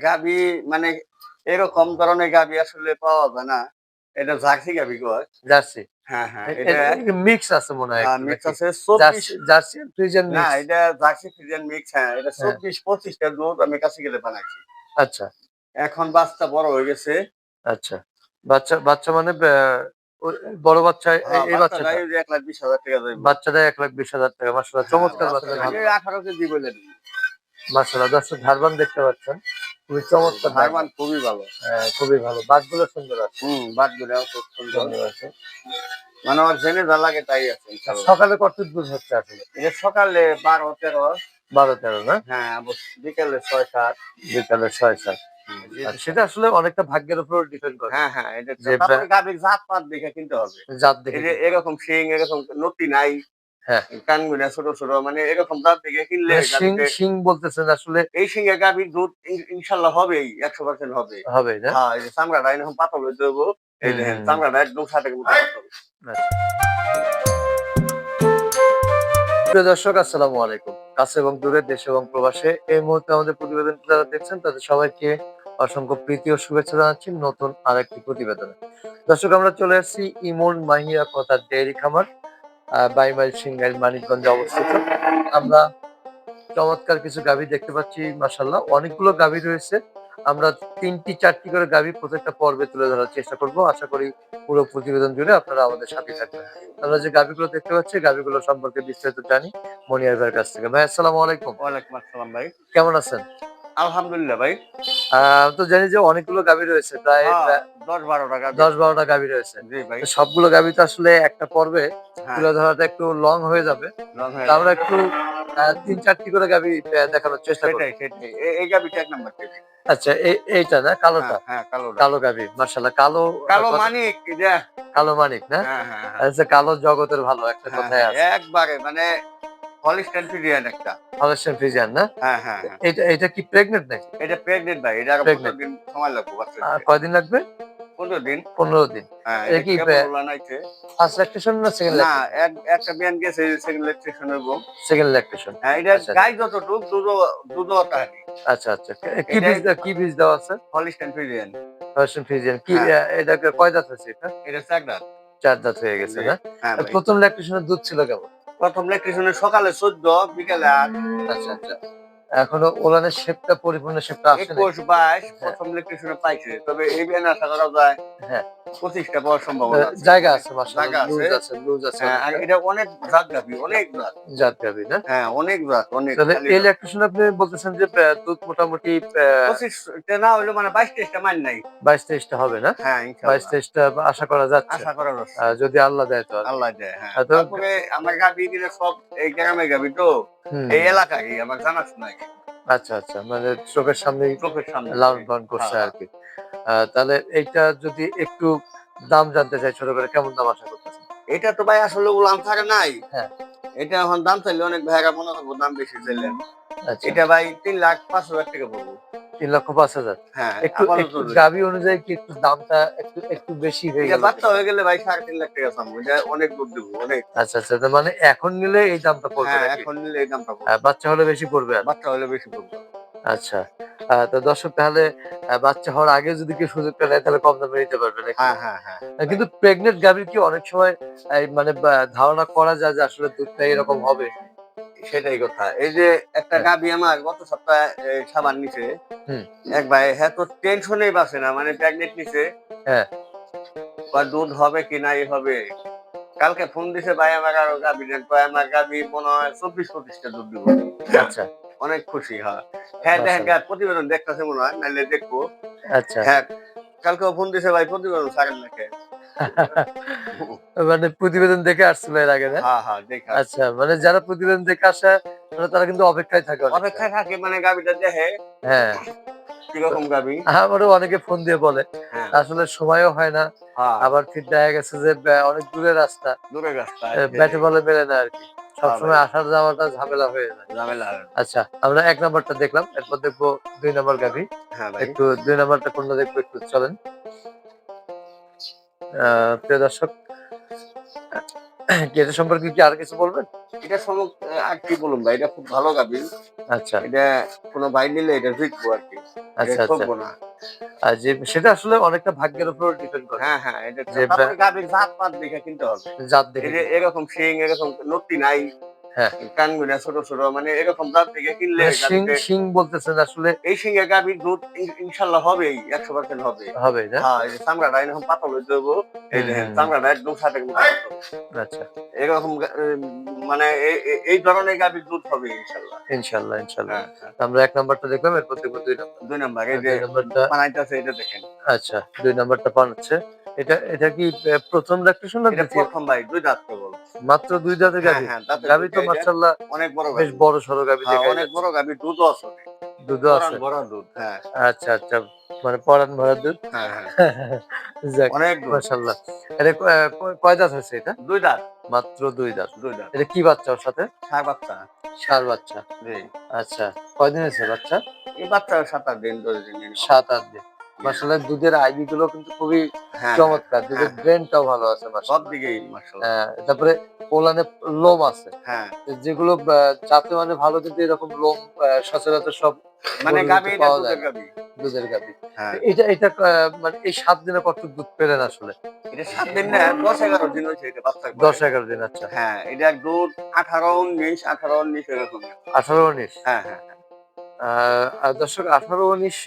গাবি মানে এরকম ধরনের গাবি আসলে পাওয়া যায় না। এটা জার্সি গাবি কয় জার্সি? হ্যাঁ হ্যাঁ এটা মিক্স আছে মনে হয় একটু মিক্স আছে চব্বিশ জার্সি না এটা জার্সি ফ্রিজিয়ান মিক্স হ্যাঁ এটা হ্যাঁ। চব্বিশ পঁচিশটা দুধ আমি কাছে গেলে বানাইছি। আচ্ছা। এখন বাচ্চা বড় হয়ে গেছে। আচ্ছা। বাচ্চা বাচ্চা মানে বড় বাচ্চা এই- হ্যাঁ, বাচ্চাটা এক লাখ বিশ হাজার টাকা দেবে। বাচ্চাটা এক লাখ বিশ হাজার টাকা মাসাল্লাহ চমৎকার হ্যাঁ, বাচ্চা আঠারো কেজি মাসাল্লাহ দর্শক ধারবান দেখতে পাচ্ছেন। খুবই চমৎকার ধারবান খুবই ভালো। হ্যাঁ, খুবই ভালো। বাঘগুলো সুন্দর আছে। হুম খুব সুন্দর। আছে। মানে আমার জেনে যা লাগে তাই আছে সকালে কত দুধ হচ্ছে আসলে এটা সকালে বারো তেরো। বারো তেরো না? হ্যাঁ বিকেলে ছয় সাত। বিকালে ছয় সাত। আচ্ছা, সেটা আসলে অনেকটা ভাগ্যের উপর ডিপেন্ড করে। হ্যাঁ হ্যাঁ এটা জাত পাত দেখে কিনতে হবে। জাত দেখে এরকম শিং এরকম নতি নাই। হ্যাঁ। কানগুলা ছোট ছোট মানে এরকম জাত দেখে কিনলে মানে শিং শিং বলতেছেন আসলে এই শিঙে গাভীর দুধ ইনশাল্লাহ হবেই একশো পার্সেন্ট হবে। হবে না? হ্যাঁ এই যে চামড়াটা এরকম পাতল হইতে হব এই দেখেন চামড়াটা একদম সাথে প্রিয় দর্শক আসসালামু আলাইকুম। কাছে এবং দূরে দেশে এবং প্রবাসে এই মুহূর্তে আমাদের প্রতিবেদন যারা দেখছেন তাদের সবাইকে অসংখ্য প্রীতি ও শুভেচ্ছা জানাচ্ছি নতুন আরেকটি প্রতিবেদনে। দর্শক আমরা চলে আসছি ইমন মাহিয়া কথা ডেয়ারি খামার। বাইমাইল সিংগাইল মানিকগঞ্জে অবস্থিত। আমরা চমৎকার কিছু গাভী দেখতে পাচ্ছি মাসাল্লাহ অনেকগুলো গাভী রয়েছে। আমরা তিনটি চারটি করে গাভী প্রত্যেকটা পর্বে তুলে ধরার চেষ্টা করব। আশা করি পুরো প্রতিবেদন জুড়ে আপনারা আমাদের সাথে থাকবেন। আমরা যে গাভীগুলো দেখতে পাচ্ছি গাভীগুলো সম্পর্কে বিস্তারিত জানি মনিয়ার ভাইয়ের কাছ থেকে। ভাই আসসালামু আলাইকুম। ওয়ালাইকুম আসসালাম ভাই। কেমন আছেন? আলহামদুলিল্লাহ ভাই। তো জানি যে অনেকগুলো গাভী রয়েছে প্রায় হ্যাঁ, দশ বারো টাকা দশ বারোটা গাভী রয়েছে। সবগুলো গাভী তো আসলে একটা পর্বে হ্যাঁ, তুলে ধরাটা একটু লং হয়ে যাবে। আমরা একটু তিন চারটি করে গাভী দেখানোর চেষ্টা করি এই এক নাম্বার আচ্ছা এই- এইটা না কালোটা? হ্যাঁ কালো গাভী মার্শাল্লাহ কালো কালো মানিক কালো মানিক না। আচ্ছা কালো জগতের ভালো একটা কথাই আছে। একবারে মানে হলিস্টাইন ফিজিয়ান একটা। হলস্টেন ফ্রিজিয়ান না? হ্যাঁ হ্যাঁ হ্যাঁ। এটা এটা কি প্রেগনেন্ট নাকি? এটা প্রেগনেন্ট ভাই এটা আরও. দিন সময় লাগবে বাচ্চা কয়দিন লাগবে? পনেরো দিন। পনেরো দিন। হ্যাঁ এটা এটা কি কি বে- নাইছে ফার্স্ট ল্যাকটেশন না সেকেন্ড না একটা বিয়ান গেছে সেকেন্ড ল্যাকটেশন হ্যাঁ এটা আচ্ছা। তাহারি আচ্ছা আচ্ছা। কি বীজ দেওয়া কি বীজ দেওয়া আছে? হলিস্টাইন ফ্রিজিয়ান কি এটাকে কয় দাঁত হয়েছে এটা? এটা চার দাঁত হয়ে গেছে না? হ্যাঁ প্রথম ল্যাকটেশনের দুধ ছিল কেমন? প্রথম লেকচার সকালে চোদ্দ বিকেলে আট। আচ্ছা আচ্ছা। এখনও ওলানের শেপটা পরিপূর্ণ শেপটা আসে। একুশ বাইশ প্রথম লেকচার পাইছে তবে এই বিয়ান আশা করা যায় হ্যাঁ। পঁচিশটা পাওয়ার সম্ভাবনা। জায়গা আছে। জায়গা মাশাআল্লাহ আছে। লুজ আছে লুজ আছে। হ্যাঁ এটা অনেক জাত গাবি অনেক জাত। জাত গাভী না? হ্যাঁ অনেক জাত অনেক তাহলে এই ল্যাকটেশন আপনি বলতেছেন যে দুধ মোটামুটি পঁচিশটা না হইল মানে বাইশ তেইশটা মান নাই। বাইশ তেইশটা হবে না? হ্যাঁ বাইশ। তেইশটা আশা করা যাচ্ছে। আশা করা যাচ্ছে। যদি আল্লাহ দেয় তো আল্লাহ দেয় হ্যাঁ। তারপরে আমার গাবি দিলে সব এই গ্রামে গাবি তো। এই এলাকায় আমার জানা শোনা আচ্ছা আচ্ছা মানে চোখের সামনে চোখের সামনে লালন পালন করছে হ্যাঁ, আর কি তাহলে এইটা যদি একটু দাম জানতে চাই ছোট করে কেমন দাম আশা করতেছেন? এটা তো ভাই আসলে উলাম থাকে নাই। হ্যাঁ। এটা এখন দাম চাইলে অনেক ভাইরা মনে করব দাম বেশি চাইলেন। আচ্ছা। এটা ভাই তিন লাখ পাঁচ হাজার টাকা পড়ব। তিন লক্ষ পাঁচ হাজার। হ্যাঁ একটু আপাতত একটু গাবি অনুযায়ী কি একটু দামটা একটু একটু বেশি হয়ে গেল? বাচ্চা হয়ে গেলে ভাই সাড়ে তিন লাখ টাকা এটা অনেক দুধ দেবো অনেক। আচ্ছা আচ্ছা মানে এখন নিলে এই দামটা পড়বে হ্যাঁ এখন নিলে এই দামটা পড়বে। বাচ্চা হলে বেশি পড়বে আর? বাচ্চা হলে বেশি পড়বে। আচ্ছা তো দর্শক তাহলে বাচ্চা হওয়ার আগে যদি কেউ সুযোগটা নেয় তাহলে কম দামে নিতে পারবে? হ্যাঁ হ্যাঁ হ্যাঁ। কিন্তু প্রেগনেন্ট গাভীর কি অনেক সময় মানে ধারণা করা যায় যে আসলে দুধটা এরকম হবে? সেটাই কথা। এই যে একটা হ্যাঁ। গাবি আমার গত সপ্তাহে সাবান নিছে। এক ভাই হ্যাঁ তো টেনশনেই বাসে না মানে প্রেগনেন্ট নিছে। হ্যাঁ। বা দুধ হবে কি নাই হবে? কালকে ফোন দিছে ভাই আমার আরও গাবি কয় আমার গাবি মনে হয় চব্বিশ পঁচিশটা দুধ দিব। আচ্ছা। অনেক খুশি হ্যাঁ। হ্যাঁ দেখেন গা, প্রতিবেদন দেখতেছে মনে হয় নাইলে দেখব। আচ্ছা। হ্যাঁ কালকে ফোন দিছে ভাই প্রতিবেদন সারেন নাকি? মানে প্রতিবেদন দেখে আসছিল এর আগে না? হ্যাঁ হ্যাঁ আচ্ছা মানে যারা প্রতিবেদন দেখে আসে মানে তারা কিন্তু অপেক্ষায় থাকে অপেক্ষায় থাকে মানে গাবিটা দেখে হ্যাঁ। কীরকম গাবি? আমারও অনেকে ফোন দিয়ে বলে হ্যাঁ। আসলে সময়ও হয় না আবার ঠিক দেখা গেছে যে অনেক দূরের রাস্তা। ব্যাটে বলে মেলে না আর কি। সবসময় আসার যাওয়াটা ঝামেলা হয়ে যায়। ঝামেলা আচ্ছা আমরা এক নাম্বারটা দেখলাম এরপর দেখব দুই নাম্বার গাভি একটু দুই নাম্বারটা কোনটা দেখব একটু চলেন। প্রিয় দর্শক এটা সম্পর্কে কি আর কিছু বলবেন? এটা আর কি বলুন ভাই এটা খুব ভালো গাবি আচ্ছা। এটা কোনো ভাই নিলে এটা জিতবো আর কি। আচ্ছা আচ্ছা। না। আর যে সেটা আসলে অনেকটা ভাগ্যের উপর ডিপেন্ড করে। হ্যাঁ হ্যাঁ এটা গাবির জাত পাত দেখে কিনতে হবে। জাত দেখে এরকম শিং এরকম নতি নাই। হ্যাঁ। কানগুলা ছোট ছোট মানে এরকম জাত দেখে কিনলে মানে শিং শিং বলতেছেন আসলে। এই শিঙে গাভীর দুধ ইনশাল্লাহ হবেই একশো পার্সেন্ট হবে। হবে হ্যাঁ এই চামড়াটা এরকম পাতল হয়ে এই দেখেন চামড়াটা একদম সাথে আচ্ছা। এরকম মানে এই- ধরনের গাভীর দুধ হবে ইনশাল্লাহ। ইনশাল্লাহ ইনশাল্লাহ। হ্যাঁ হ্যাঁ। আমরা এক নাম্বারটা দেখলাম এরপর দেখব দুই নাম্বার। দুই নাম্বার এই যে নাম্বারটা বানাইতেছে এটা দেখেন। আচ্ছা দুই নাম্বারটা পান হচ্ছে এটা এটা কি প্রথম ল্যাকটেশন না এটা প্রথম ভাই দুই দাঁত কেবল মাত্র দুই দাঁতের হ্যাঁ দাঁতের গাভি তো দুধ মার্শাল্লাহ অনেক বড় বেশ বড় সড়ো গাভি হ্যাঁ, দেখা অনেক বড় গাভী দুধও আছে দুধও আছে। বড় দুধ হ্যাঁ। আচ্ছা আচ্ছা মানে পরান ভরা দুধ। হ্যাঁ হ্যাঁ। অনেক দুধ। মার্শাল্লাহ এটা কয় দাঁত হয়েছে এটা? দুই দাঁত। মাত্র দুই দাঁত। দুই দাঁত। এটা কি বাচ্চা ওর সাথে? সার বাচ্চা। সার বাচ্চা। জি। আচ্ছা কয়দিন হয়েছে বাচ্চা? এই বাচ্চা সাত আট দিন। সাত আট দিন। মার্শাল্লাহ দুধের আইডি গুলো কিন্তু খুবই হ্যাঁ চমৎকার। দুধের হ্যাঁ। ব্রেনটাও ভালো আছে সব দিকেই হ্যাঁ, তারপরে পোলানে লোম আছে। হ্যাঁ। যেগুলো যাতে মানে ভালো কিন্তু এরকম লোম সচরাচর সব মানে এটা পাওয়া দুধের যায়। দুধের হ্যাঁ। এটা এটা মানে এই সাত দিনে কত দুধ পেলেন আসলে? এটা সাত দিন না দশ এগারো দিন হয়েছে এটা বাচ্চা দশ এগারো দিন আচ্ছা। হ্যাঁ এটা দুধ আঠারো উনিশ আঠারো উনিশ এরকম। আঠারো উনিশ? হ্যাঁ হ্যাঁ দর্শক আঠারো উনিশ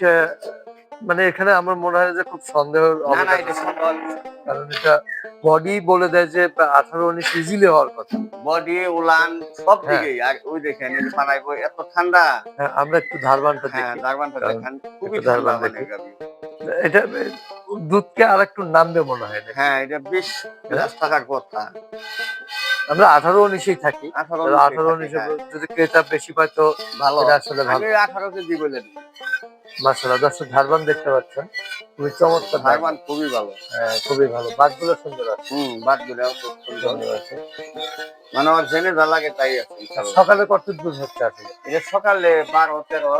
মানে এখানে আমার মনে হয় যে খুব সন্দেহ কারণ এটা বডি বলে দেয় যে আঠারো উনিশ ইজিলি হওয়ার কথা। বডি উলান সব দিকে দিকেই। আর ওই দেখেন এই এত ঠান্ডা। হ্যাঁ, আমরা একটু ধারবানটা হ্যাঁ দেখি। ধারবানটা দেখেন। খুবই ধারবান মানে দেখি। এটা দুধকে আর একটু নামবে মনে হয় নাকি? হ্যাঁ এটা বিশ বিশ টাকার কথা। আমরা আঠারো উনিশেই থাকি। আঠারো উনিশে যদি ক্রেতা বেশি পায় তো ভালো। আসলে ভালো। আঠারো কেজি বলে মাসাল্লাহ দর্শক ধারবান দেখতে পাচ্ছেন। খুবই চমৎকার ধারবান খুবই ভালো। হ্যাঁ, খুবই ভালো। বাঘগুলো সুন্দর আছে। হুম খুব সুন্দর। আছে। মানে আমার জেনে যা লাগে তাই আছে সকালে কত দুধ হচ্ছে আসলে? এটা সকালে বারো তেরো।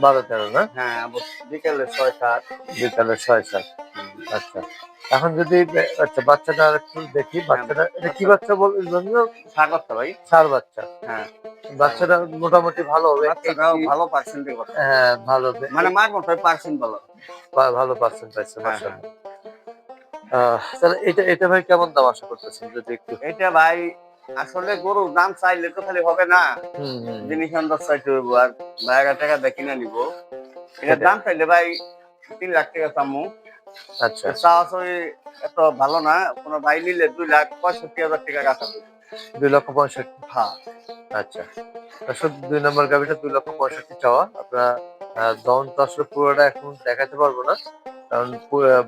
বারো তেরো না? হ্যাঁ বিকেলে ছয় সাত। বিকালে ছয় সাত। আচ্ছা। এখন যদি আচ্ছা বাচ্চাটা একটু দেখি বাচ্চাটা এটা কি বাচ্চা বলবেন সাত বাচ্চা ভাই। চার বাচ্চা। হ্যাঁ। বাচ্চাটা মোটামুটি ভালো হবে। ভালো পার্সেন্টের কথা হ্যাঁ ভালো হবে। মানে মার মতো পার্সেন্ট ভালো। ভালো পার্সেন্ট পাইছে হ্যাঁ, মাশাআল্লাহ। আহ, তাহলে এটা এটা ভাই কেমন দাম আশা করতেছেন যদি একটু? এটা ভাই আসলে গরুর দাম চাইলে তো খালি হবে না। জিনিস আন্দাজ চাইতে হইব আর বাইরে টাকা দিয়ে কিনে নিব। এটার সেটাই। দাম চাইলে ভাই তিন লাখ টাকা চামু। আচ্ছা। সরাসরি এত ভালো না কোনো ভাই নিলে দুই লাখ পঁয়ষট্টি হাজার টাকা কাছা দুই লক্ষ পঁয়ষট্টি? হ্যাঁ। আচ্ছা। আসলে দুই নম্বর গাভিটা দুই লক্ষ পঁয়ষট্টি চাওয়া। আপনারা দহন তো আসলে পুরোটা এখন দেখাতে পারব না কারণ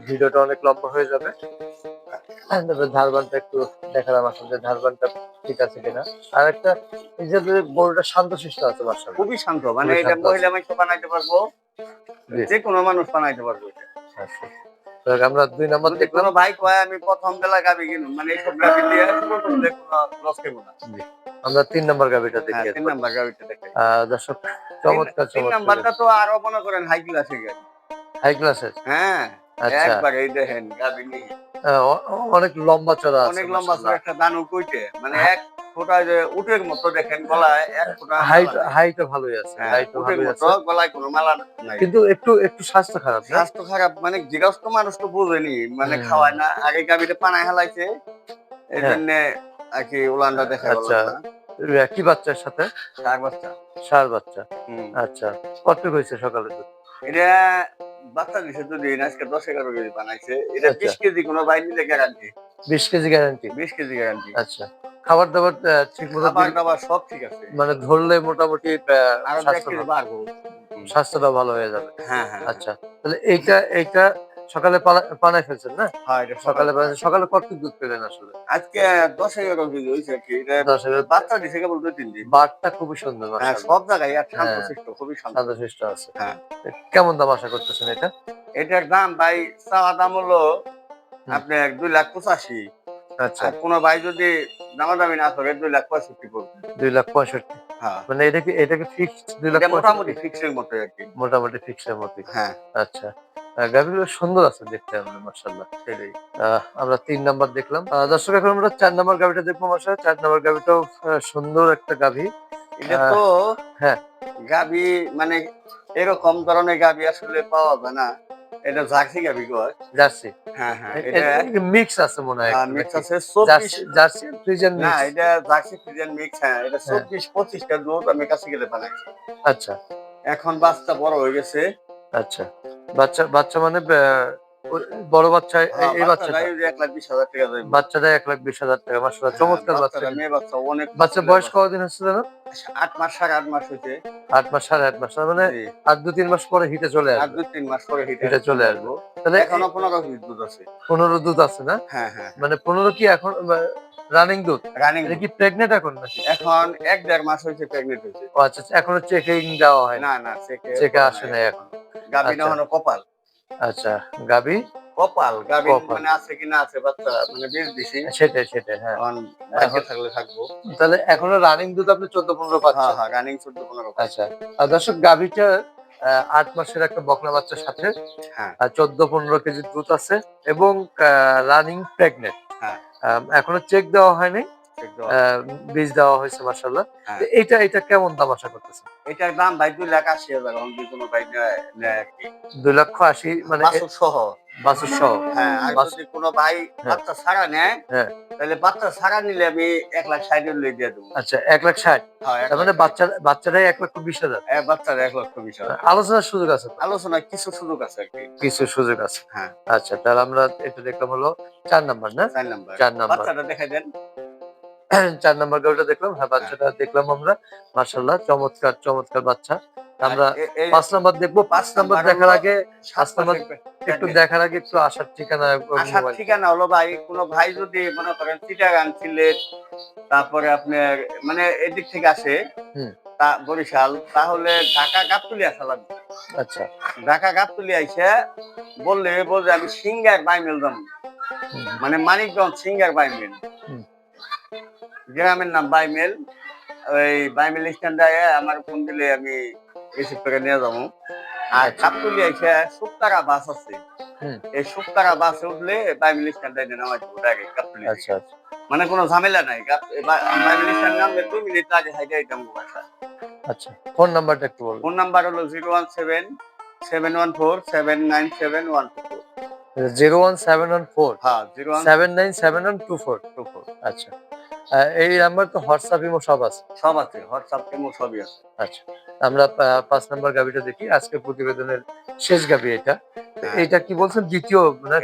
ভিডিওটা অনেক লম্বা হয়ে যাবে। তবে ধারবানটা একটু দেখালাম আসলে ধারবানটা ঠিক আছে কিনা। আর একটা এই যে গরুটা শান্তশিষ্ট আছে বাসা খুবই শান্ত মানে এটা শান্ত মহিলা মানুষ বানাইতে পারব। যে কোনো মানুষ বানাইতে পারব এটা। আচ্ছা। আমরা দুই নম্বর দেখলাম। ভাই কয় আমি প্রথম বেলা গাবি কিনুম মানে এইসব গাবি দিয়ে লস না। আমরা তিন নম্বর হ্যাঁ দেখি তিন নাম্বার গাবিটা দেখে। দর্শক চমৎকার তিন নাম্বারটা তো আরও মনে করেন হাই ক্লাসের গাড়ি হাই ক্লাসের হ্যাঁ আচ্ছা। একবার এই দেখেন গাবি নিয়ে। অনেক লম্বা চড়া আছে অনেক লম্বা মাশাআল্লাহ। একটা দানু কইতে মানে এক ফোঁটা যে উটের মতো দেখেন গলায় এক ফোঁটা হাইট হাইটও ভালোই আছে হ্যাঁ, হাইটও ভালোই আছে। গলায় কোনো মালা নাই। কিন্তু একটু একটু স্বাস্থ্য খারাপ স্বাস্থ্য খারাপ মানে গৃহস্থ মানুষ তো বুঝেনি মানে খাওয়ায় না। আগে গাবিতে পানায় হেলাইছে এই হ্যাঁ। জন্য আর কি উলানটা দেখা গেল আচ্ছা। কি বাচ্চার সাথে? বাচ্চা। সার বাচ্চা। আচ্ছা কতটুকু হয়েছে সকালে দুধ? এটা বাচ্চা দিছে দুদিন আজকে দশ এগারো কেজি বানাইছে। এটা আচ্ছা। বিশ কেজি কোনো বাইর গ্যারান্টি বিশ কেজি গ্যারান্টি বিশ কেজি গ্যারান্টি আচ্ছা। খাবার দাবার ঠিক মতো খাবার সব ঠিক আছে। মানে ধরলে মোটামুটি। স্বাস্থ্যটা ভালো। হয়ে যাবে। হ্যাঁ হ্যাঁ আচ্ছা তাহলে এইটা এইটা সকালে পানায় ফেলছেন না? হ্যাঁ সকালে সকালে কত দুধ পেলেন আসলে? আজকে দশ এগারো কেজি হয়েছে আর কি। বাচ্চা দিছে কেবল দুই তিন দিন। বারটা খুবই সুন্দর হ্যাঁ সব জায়গায় আর শান্ত হ্যাঁ। খুবই শান্ত শান্তশিষ্ট আছে। হ্যাঁ। কেমন দাম আশা করতেছেন এটা? এটার দাম ভাই চাওয়া দাম হলো। আপনার দুই লাখ পঁচাশি। আচ্ছা। আর কোনো ভাই যদি দামাদামি না করে দুই লাখ পঁয়ষট্টি পড়বে দুই লাখ পঁয়ষট্টি। হ্যাঁ। মানে এটা কি এটা কি ফিক্সড দুই লাখ এটা মোটামুটি ফিক্সের মতো আর কি। মোটামুটি ফিক্সের মতো হ্যাঁ। আচ্ছা। গাভীগুলো সুন্দর আছে দেখতে আমরা মার্শাল্লাহ সেটাই। আমরা তিন নাম্বার দেখলাম। দর্শক এখন আমরা চার নাম্বার গাভীটা দেখব মার্শাল্লাহ চার নাম্বার গাভীটাও সুন্দর একটা গাভী। এটা তো হ্যাঁ। গাবি মানে এরকম ধরনের গাবি আসলে পাওয়া যায় না। এটা জার্সি গাবি জার্সি। হ্যাঁ হ্যাঁ এটা মিক্স আছে মনে হয় মিক্স আছে চব্বিশ জার্সি মিক্স না এটা জার্সি ফ্রিজেন মিক্স হ্যাঁ এটা হ্যাঁ। চব্বিশ পঁচিশটা দুধ আমি কাছে গেলে বানাইছি। আচ্ছা। এখন বাচ্চা বড় হয়ে গেছে। আচ্ছা। বাচ্চা বাচ্চা মানে বড় বাচ্চা এই- হ্যাঁ, বাচ্চাটা। এক লাখ বিশ হাজার টাকা বাচ্চাটা এক লাখ বিশ হাজার টাকা চমৎকার হ্যাঁ, বাচ্চা মেয়ে বাচ্চা অনেক বাচ্চা বয়স কতদিন হচ্ছে আট মাস সাড়ে আট মাস হয়েছে। আট মাস সাড়ে আট মাস মানে। আর দু তিন মাস পরে হিটে চলে আসবে। দু তিন মাস পরে হিটে চলে আসবে। তাহলে এখনও পনেরো দুধ আছে। পনেরো দুধ আছে না? হ্যাঁ হ্যাঁ। মানে পনেরো কি এখন রানিং দুধ? রানিং এটা কি প্রেগনেন্ট এখন নাকি? এখন এক দেড় মাস হয়েছে প্রেগনেন্ট হয়েছে। ও আচ্ছা আচ্ছা, এখনও চেকিং দেওয়া হয় না। না না চেকে চেকে আসে নাই এখন। গাবি না আচ্ছা। কপাল। আচ্ছা গাবি? কপাল গাবি। মানে আছে কিনা আছে বাচ্চা মানে বেশ দিছি। সেটাই সেটাই হ্যাঁ। এখন থাকলে থাকব। তাহলে এখনও রানিং দুধ আপনি চোদ্দ পনেরো হ্যাঁ পাচ্ছেন? হ্যাঁ রানিং চোদ্দ পনেরো আচ্ছা আর দর্শক গাভিটা আহ, আট মাসের একটা বকনা বাচ্চার সাথে হ্যাঁ। চোদ্দ পনেরো কেজি দুধ আছে এবং রানিং প্রেগনেন্ট হ্যাঁ। এখনও চেক দেওয়া হয়নি। বীজ দেওয়া হয়েছে মাসাল্লাহ হ্যাঁ। এটা এটা কেমন দাম আশা করতেছে এটার দাম ভাই দুই লাখ আশি হাজার কোনো ভাই দুই লক্ষ আশি মানে সহ। বাসুর সহ। হ্যাঁ যদি কোনো ভাই বাচ্চা ছাড়া নেয় হ্যাঁ। তাহলে বাচ্চা ছাড়া নিলে আমি এক লাখ ষাট হলে দিয়ে দেবো। আচ্ছা এক লাখ ষাট? হ্যাঁ তার মানে বাচ্চা বাচ্চাটাই এক লক্ষ বিশ হাজার? বাচ্চার এক লক্ষ বিশ হাজার। আলোচনার সুযোগ আছে? আলোচনা কিছু সুযোগ আছে কিছু সুযোগ আছে। হ্যাঁ। আচ্ছা তাহলে আমরা এটা দেখলাম হলো চার নাম্বার না? চার নাম্বার। চার নাম্বার। বাচ্চাটা দেখাই দেন। চার নম্বর গাড়িটা দেখলাম হ্যাঁ বাচ্চাটা দেখলাম আমরা মার্শাল্লাহ চমৎকার চমৎকার বাচ্চা। আমরা এই পাঁচ নাম্বার দেখব পাঁচ নাম্বার দেখার আগে সাত নাম্বার একটু দেখার আগে একটু আসার ঠিকানা আসার ঠিকানা হলো ভাই কোনো ভাই যদি মনে করেন চিটাগাং সিলেট তারপরে আপনার মানে এদিক থেকে আসে তা বরিশাল তাহলে ঢাকা গাবতুলি আসা লাগবে আচ্ছা। ঢাকা গাবতুলি আইসে বললে বলবে আমি সিঙ্গার বাইমেল মানে মানিকগঞ্জ সিঙ্গার বাইমেল। গ্রামের নাম বাইমেল। ওই বাইমেল স্ট্যান্ডে আমার ফোন দিলে আমি রিসিভ করে নিয়ে যাব। আর আচ্ছা। কাপতুলি আইসে সুপ্তারা বাস আছে। এই সুপ্তারা বাসে উঠলে বাইমেল স্ট্যান্ডে নামাজ কাপতুলি আচ্ছা আচ্ছা। মানে কোনো ঝামেলা নাই। বাইমেল স্ট্যান্ড নামলে দুই মিনিট আগে আইতাম বাসা। আচ্ছা ফোন নাম্বারটা একটু বলুন ফোন নাম্বার হলো zero one seven seven one four seven nine seven one two four. Zero one seven one four? হ্যাঁ zero one seven nine seven one two four? Two four. আচ্ছা। এই নাম্বার তো WhatsApp imo সব আছে। সব আছে WhatsApp imo সবই আছে। আচ্ছা আমরা পাঁচ নাম্বার গাবিটা দেখি। আজকে প্রতিবেদনের শেষ গাবি এটা। হ্যাঁ। এটা কি বলছেন? দ্বিতীয়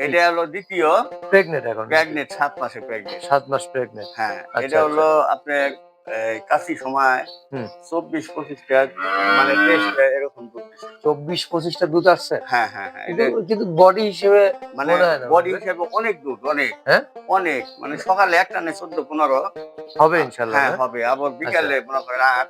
এটা হলো দ্বিতীয়। প্রেগনেন্ট এখন প্রেগনেন্ট সাত মাসে প্রেগনেন্ট সাত মাস প্রেগনেন্ট হ্যাঁ আচ্ছা, এটা হলো আপনার কাশি সময়। চব্বিশ পঁচিশটা মানে টেস্ট এরকম। চব্বিশ পঁচিশটা দুধ আসছে। হ্যাঁ হ্যাঁ হ্যাঁ কিন্তু বডি হিসেবে মানে মনে বডি হিসেবে অনেক দুধ অনেক। হ্যাঁ? অনেক মানে সকালে একটা নেই চোদ্দ পনেরো। হবে ইনশাল্লাহ হ্যাঁ হবে আবার বিকালে মনে করেন আট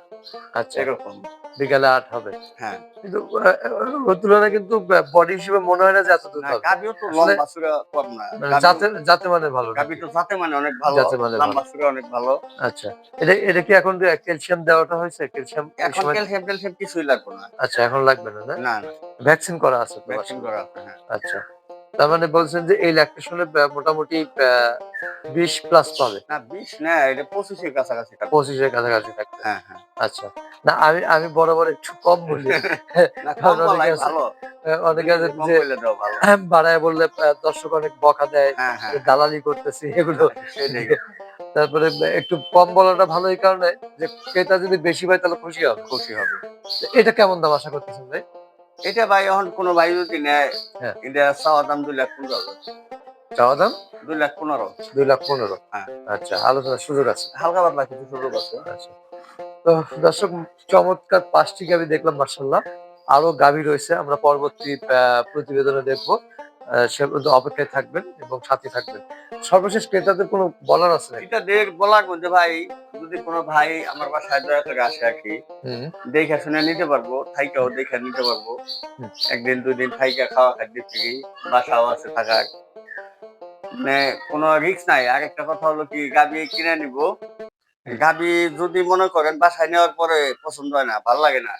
আচ্ছা। এরকম। বিকালে আট হবে। হ্যাঁ। কিন্তু আহ, ওর তুলনায় কিন্তু বডি হিসেবে মনে হয় না যে এত দুধ হবে। গাবিও তো লম্বা সুরা কম না। মানে গাভী- যাতে যাতে মানে ভালো না। তো জাতে মানে অনেক ভালো জাতে মানে লম্বা সুরা অনেক ভালো। আচ্ছা। এটা এটা কি এখন ক্যালসিয়াম দেওয়াটা হয়েছে? ক্যালসিয়াম এখন ক্যালসিয়াম ট্যালসিয়াম কিছুই লাগবে না। আচ্ছা এখন লাগবে না না? ভ্যাকসিন করা আছে ভ্যাকসিন করা আছে হ্যাঁ। আচ্ছা। তার মানে বলছেন যে এই ল্যাকটেশনে মোটামুটি বিশ প্লাস পাবে। না বিশ না এটা পঁচিশের কাছাকাছি। পঁচিশের কাছাকাছি থাকবে। হ্যাঁ হ্যাঁ। আচ্ছা। না আমি আমি বরাবর একটু কম বলি। বলাই অনেকে আছে- ভালো। আহ, অনেকে আছে কম যে বলে দাও ভালো। বাড়ায় বললে দর্শক অনেক বকা দেয় হ্যাঁ হ্যাঁ। দালালি করতেছি এগুলো। তারপরে একটু কম বলাটা ভালো এই কারণে যে ক্রেতা যদি বেশি পায় তাহলে খুশি হবে খুশি হবে। এটা কেমন দাম আশা করতেছেন ভাই? এটা ভাই এখন কোনো ভাই যদি নেয় হ্যাঁ। এটা চাওয়া দাম দুই লাখ পনেরো। চাওয়া দাম? দুই লাখ পনেরো। দুই লাখ পনেরো। হ্যাঁ। আচ্ছা আলোচনার সুযোগ আছে। হালকা পাতলা কিছু সুযোগ আছে। আচ্ছা। তো দর্শক চমৎকার পাঁচটি গাভি দেখলাম মার্শাল্লাহ আরও গাভি রয়েছে আমরা পরবর্তী প্রতিবেদনে দেখব। সে অপেক্ষায় থাকবেন এবং সাথে থাকবেন। সর্বশেষ ক্রেতাদের কোনো বলার আছে বলার মধ্যে ভাই যদি কোনো ভাই আমার বাসায় দয়া করে আসে আর কি দেখে শুনে নিতে পারব থাইকাও দেখে নিতে পারব। একদিন দুই দিন থাইকা খাওয়া খাদ্য থেকে বাসাও আছে থাকার। মানে কোনো রিস্ক নাই। আর একটা কথা হলো কি গাবি কিনে নিব। গাবি যদি মনে করেন বাসায় নেওয়ার পরে পছন্দ হয় না ভালো লাগে না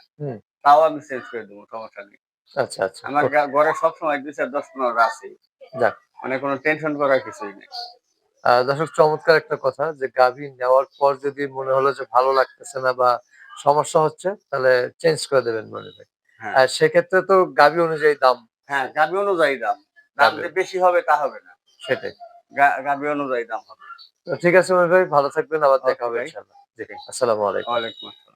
তাও আমি চেঞ্জ করে দেবো সমস্যা নেই। আচ্ছা আচ্ছা। আমার ঘরে সবসময় দুই চার দশ পনেরো আছে। যাক। মানে কোনো টেনশন করার কিছুই নেই। দর্শক চমৎকার একটা কথা যে গাভী নেওয়ার পর যদি মনে হলো যে ভালো লাগতেছে না বা সমস্যা হচ্ছে তাহলে চেঞ্জ করে দেবেন মনে হয়। হ্যাঁ। আর সেক্ষেত্রে তো গাভী অনুযায়ী দাম। হ্যাঁ গাভী অনুযায়ী দাম। দাম যে বেশি হবে তা হবে না। সেটাই। গাভী অনুযায়ী দাম হবে। তো ঠিক আছে মনে ভাই ভালো থাকবেন আবার দেখা হবে। ইনশাআল্লাহ। জি আসসালামু আলাইকুম। ওয়ালাইকুম আসসালাম।